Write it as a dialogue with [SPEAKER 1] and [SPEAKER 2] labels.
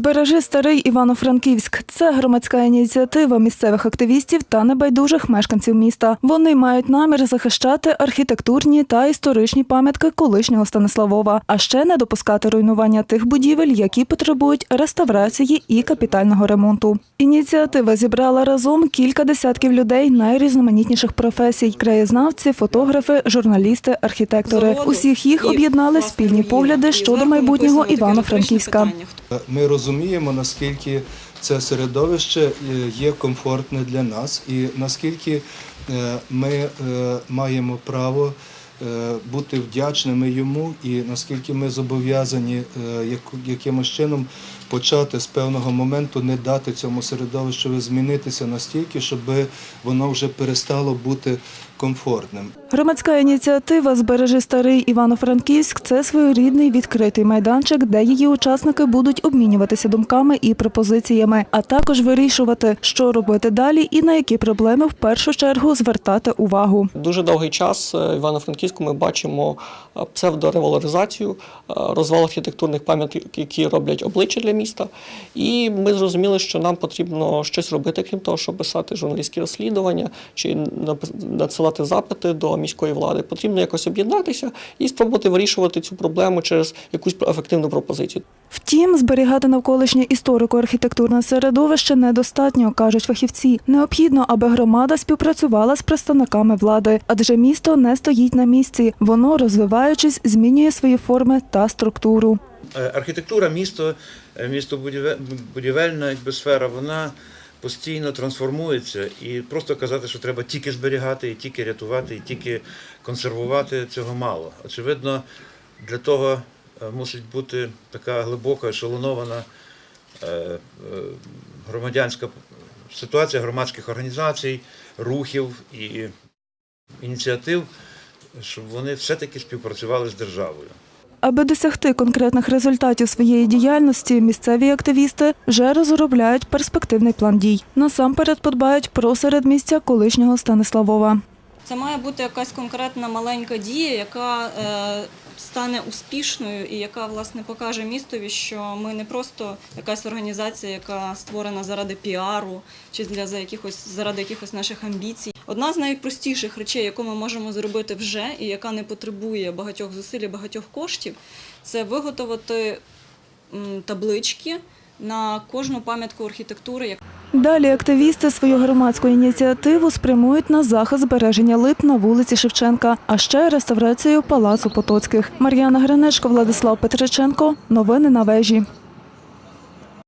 [SPEAKER 1] Збережи старий Івано-Франківськ. Це громадська ініціатива місцевих активістів та небайдужих мешканців міста. Вони мають намір захищати архітектурні та історичні пам'ятки колишнього Станиславова, а ще не допускати руйнування тих будівель, які потребують реставрації і капітального ремонту. Ініціатива зібрала разом кілька десятків людей найрізноманітніших професій: краєзнавці, фотографи, журналісти, архітектори. Усіх їх об'єднали спільні погляди щодо майбутнього Івано-Франківська.
[SPEAKER 2] Ми розуміємо, наскільки це середовище е, є комфортне для нас, і наскільки е, ми е, маємо право е, бути вдячними йому, і наскільки ми зобов'язані е, якимось чином почати з певного моменту не дати цьому середовищу змінитися настільки, щоб воно вже перестало бути комфортним.
[SPEAKER 1] Громадська ініціатива Збережи старий Івано-Франківськ це своєрідний відкритий майданчик, де її учасники будуть обмінюватися думками і пропозиціями, а також вирішувати, що робити далі і на які проблеми в першу чергу звертати увагу.
[SPEAKER 3] Дуже довгий час е, в Івано-Франківську ми бачимо е, псевдоревалоризацію, е, розвал архітектурних пам'яток, які роблять обличчя для міста. І ми зрозуміли, що нам потрібно щось робити, крім того, щоб писати журналістські розслідування чи напис- надсилати запити до міської влади. Потрібно якось об'єднатися і спробувати вирішувати цю проблему через якусь ефективну пропозицію.
[SPEAKER 1] Втім, зберігати навколишнє історико-архітектурне середовище недостатньо, кажуть фахівці. Необхідно, аби громада співпрацювала з представниками влади, адже місто не стоїть на місці. Воно, розвиваючись, змінює свої форми та структуру.
[SPEAKER 4] Е, Архітектура місто, е, містобудівельна якби, сфера, вона постійно трансформується. І просто казати, що треба тільки зберігати, і тільки рятувати, і тільки консервувати, цього мало. Очевидно, для того е, мусить бути така глибока, ешелонована е, е, громадянська ситуація громадських організацій, рухів і ініціатив, щоб вони все-таки співпрацювали з державою.
[SPEAKER 1] Аби досягти конкретних результатів своєї діяльності, місцеві активісти вже розробляють перспективний план дій. Насамперед подбають про середмістя колишнього Станиславова.
[SPEAKER 5] Це має бути якась конкретна маленька дія, яка е, стане успішною і яка власне покаже містові, що ми не просто якась організація, яка створена заради піару чи для за якихось заради якихось наших амбіцій. Одна з найпростіших речей, яку ми можемо зробити вже, і яка не потребує багатьох зусиль, багатьох коштів, це виготовити таблички на кожну пам'ятку архітектури,
[SPEAKER 1] Далі активісти свою громадську ініціативу спрямують на захист збереження лип на вулиці Шевченка, а ще реставрацію палацу Потоцьких. Мар'яна Гринечко, Владислав Петриченко. Новини на вежі.